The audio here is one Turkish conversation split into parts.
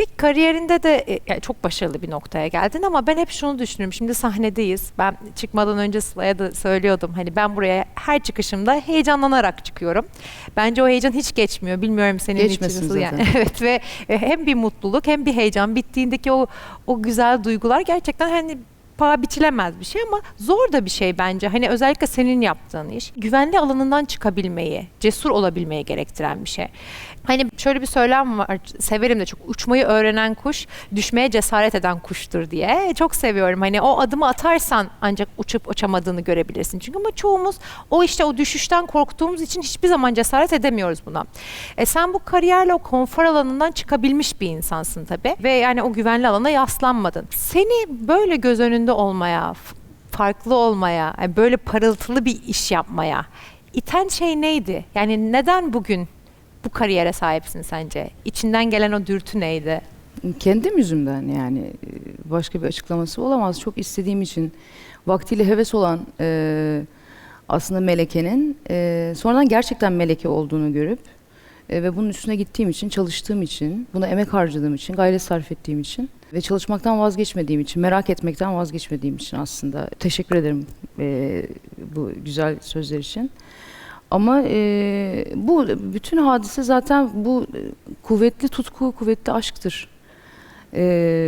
Bir kariyerinde de e, yani çok başarılı bir noktaya geldin ama ben hep şunu düşünüyorum. Şimdi sahnedeyiz. Ben çıkmadan önce Sıla'ya da söylüyordum. Hani ben buraya her çıkışımda heyecanlanarak çıkıyorum. Bence o heyecan hiç geçmiyor. Bilmiyorum senin için Geçmesin nasıl yani. evet ve e, hem bir mutluluk hem bir heyecan. Bittiğindeki o o güzel duygular gerçekten hani paha biçilemez bir şey ama zor da bir şey bence. Hani özellikle senin yaptığın iş güvenli alanından çıkabilmeyi, cesur olabilmeyi gerektiren bir şey. Hani şöyle bir söylem var, severim de çok uçmayı öğrenen kuş düşmeye cesaret eden kuştur diye. Çok seviyorum. Hani o adımı atarsan ancak uçup uçamadığını görebilirsin. Çünkü ama çoğumuz o işte o düşüşten korktuğumuz için hiçbir zaman cesaret edemiyoruz buna. E sen bu kariyerle o konfor alanından çıkabilmiş bir insansın tabii. Ve yani o güvenli alana yaslanmadın. Seni böyle göz önünde olmaya, f- farklı olmaya, yani böyle parıltılı bir iş yapmaya iten şey neydi? Yani neden bugün bu kariyere sahipsin sence? İçinden gelen o dürtü neydi? Kendim yüzümden yani e, başka bir açıklaması olamaz. Çok istediğim için vaktiyle heves olan e, aslında Meleke'nin e, sonradan gerçekten Meleke olduğunu görüp e, ve bunun üstüne gittiğim için, çalıştığım için, buna emek harcadığım için, gayret sarf ettiğim için ve çalışmaktan vazgeçmediğim için, merak etmekten vazgeçmediğim için aslında teşekkür ederim e, bu güzel sözler için. Ama e, bu bütün hadise zaten bu e, kuvvetli tutku, kuvvetli aşktır. E,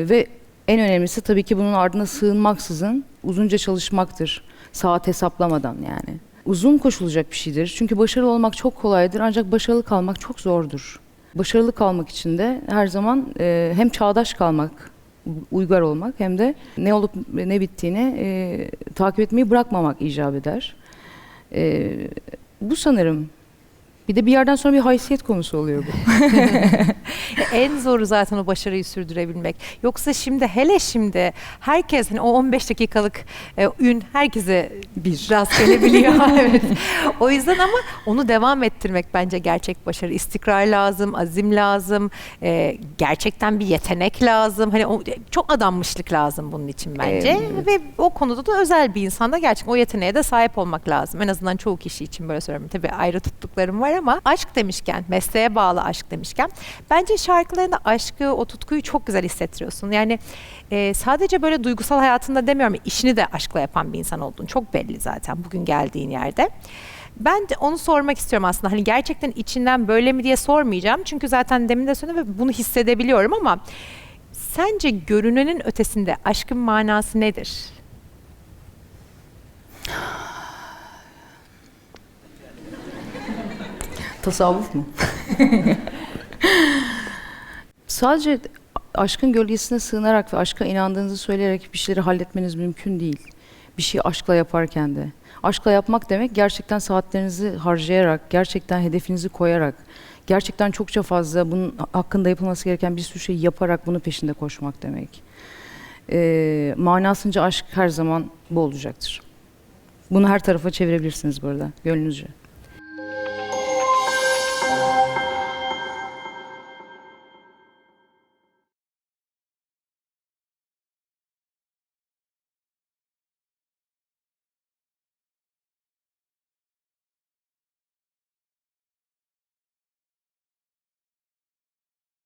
ve en önemlisi tabii ki bunun ardına sığınmaksızın uzunca çalışmaktır. Saat hesaplamadan yani. Uzun koşulacak bir şeydir. Çünkü başarılı olmak çok kolaydır ancak başarılı kalmak çok zordur. Başarılı kalmak için de her zaman e, hem çağdaş kalmak, uygar olmak hem de ne olup ne bittiğini e, takip etmeyi bırakmamak icap eder. E, bu sanırım. Bir de bir yerden sonra bir haysiyet konusu oluyor bu. en zoru zaten o başarıyı sürdürebilmek. Yoksa şimdi hele şimdi herkes hani o 15 dakikalık e, ün herkese Bir. rast gelebiliyor. evet. O yüzden ama onu devam ettirmek bence gerçek başarı. İstikrar lazım, azim lazım, e, gerçekten bir yetenek lazım. Hani o, çok adanmışlık lazım bunun için bence. Evet. Ve o konuda da özel bir insanda gerçekten o yeteneğe de sahip olmak lazım. En azından çoğu kişi için böyle söylüyorum. Tabii ayrı tuttuklarım var ama aşk demişken, mesleğe bağlı aşk demişken bence şarkılarında aşkı, o tutkuyu çok güzel hissettiriyorsun. Yani e, sadece böyle duygusal hayatında demiyorum, işini de aşkla yapan bir insan olduğun çok belli zaten bugün geldiğin yerde. Ben de onu sormak istiyorum aslında. Hani gerçekten içinden böyle mi diye sormayacağım. Çünkü zaten demin de söyledim ve bunu hissedebiliyorum ama sence görünenin ötesinde aşkın manası nedir? Tasavvuf mu? Sadece aşkın gölgesine sığınarak ve aşka inandığınızı söyleyerek bir şeyleri halletmeniz mümkün değil. Bir şeyi aşkla yaparken de. Aşkla yapmak demek gerçekten saatlerinizi harcayarak, gerçekten hedefinizi koyarak, gerçekten çokça fazla bunun hakkında yapılması gereken bir sürü şey yaparak bunun peşinde koşmak demek. Ee, manasınca aşk her zaman bu olacaktır. Bunu her tarafa çevirebilirsiniz bu arada, gönlünüzce.